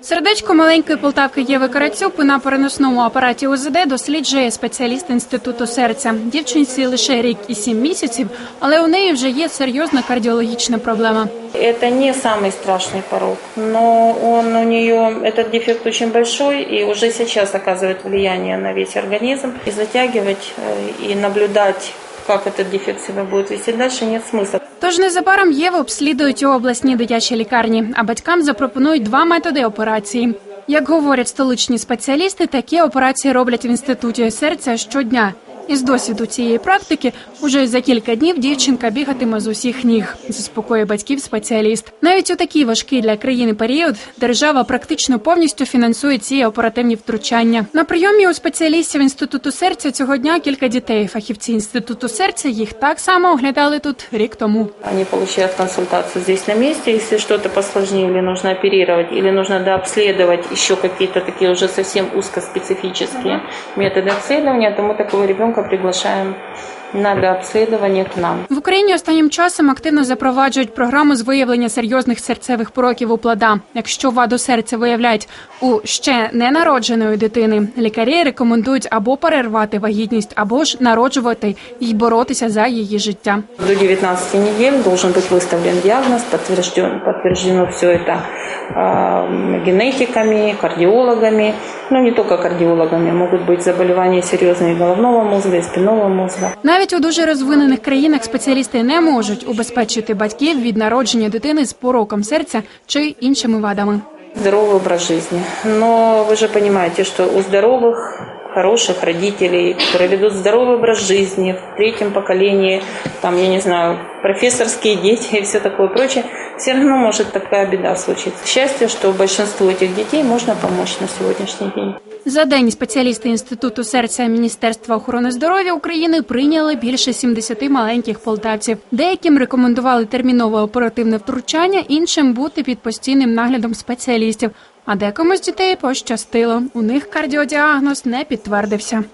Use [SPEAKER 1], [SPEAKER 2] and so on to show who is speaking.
[SPEAKER 1] Сердечко маленької полтавки Єви Карацюк на переносному апараті УЗД досліджує спеціаліст інституту серця. Дівчинці лише рік і сім місяців, але у неї вже є серйозна кардіологічна проблема.
[SPEAKER 2] Это не самый страшный порог, но он у нее, этот дефект очень большой и уже сейчас оказывает влияние на весь организм. И затягивать, э, и наблюдать, как этот дефект себя будет вести дальше, нет смысла.
[SPEAKER 1] Тож незабаром Єву обслідують у обласній дитячій лікарні, а батькам запропонують два методи операції. Як говорять столичні спеціалісти, такі операції роблять в інституті серця щодня. Із досвіду цієї практики уже за кілька днів дівчинка бігатиме з усіх ніг, заспокоює батьків спеціаліст. Навіть у такий важкий для країни період держава практично повністю фінансує ці оперативні втручання. На прийомі у спеціалістів інституту серця цього дня кілька дітей. Фахівці інституту серця їх так само оглядали тут рік тому.
[SPEAKER 2] Они получают консультацию здесь на месте. Если что-то посложнее или нужно оперировать, или нужно дообследовать еще какие-то такие уже совсем узкоспецифические методы обследования, то мы такого ребенка приглашаем на дообследование к нам.
[SPEAKER 1] В Україні останнім часом активно запроваджують програму з виявлення серйозних серцевих пороків у плода. Якщо ваду серця виявляють у ще ненародженої дитини, лікарі рекомендують або перервати вагітність, або ж народжувати і боротися за її життя.
[SPEAKER 2] До 19 недель должен быть выставлен диагноз, подтвержден, подтверждено все это э, генетиками, кардиологами, ну не только кардиологами, могут быть заболевания серьезные головного мозга и спинного мозга.
[SPEAKER 1] Навіть у дуже розвинених країнах спеціалісти не можуть убезпечити батьків від народження дитини з пороком серця чи іншими вадами.
[SPEAKER 2] Здоровый образ жизни. Но вы же понимаете, что у здоровых, хороших родителей, которые ведут здоровый образ жизни, в третьем поколении, там, я не знаю, профессорские дети и все такое прочее, все равно может такая беда случиться. Счастье, что большинству этих детей можно помочь на сегодняшний день.
[SPEAKER 1] За день спеціалісти інституту серця Міністерства охорони здоров'я України прийняли більше 70 маленьких полтавців. Деяким рекомендували термінове оперативне втручання, іншим бути під постійним наглядом спеціалістів. А декому з дітей пощастило. У них кардіодіагноз не підтвердився.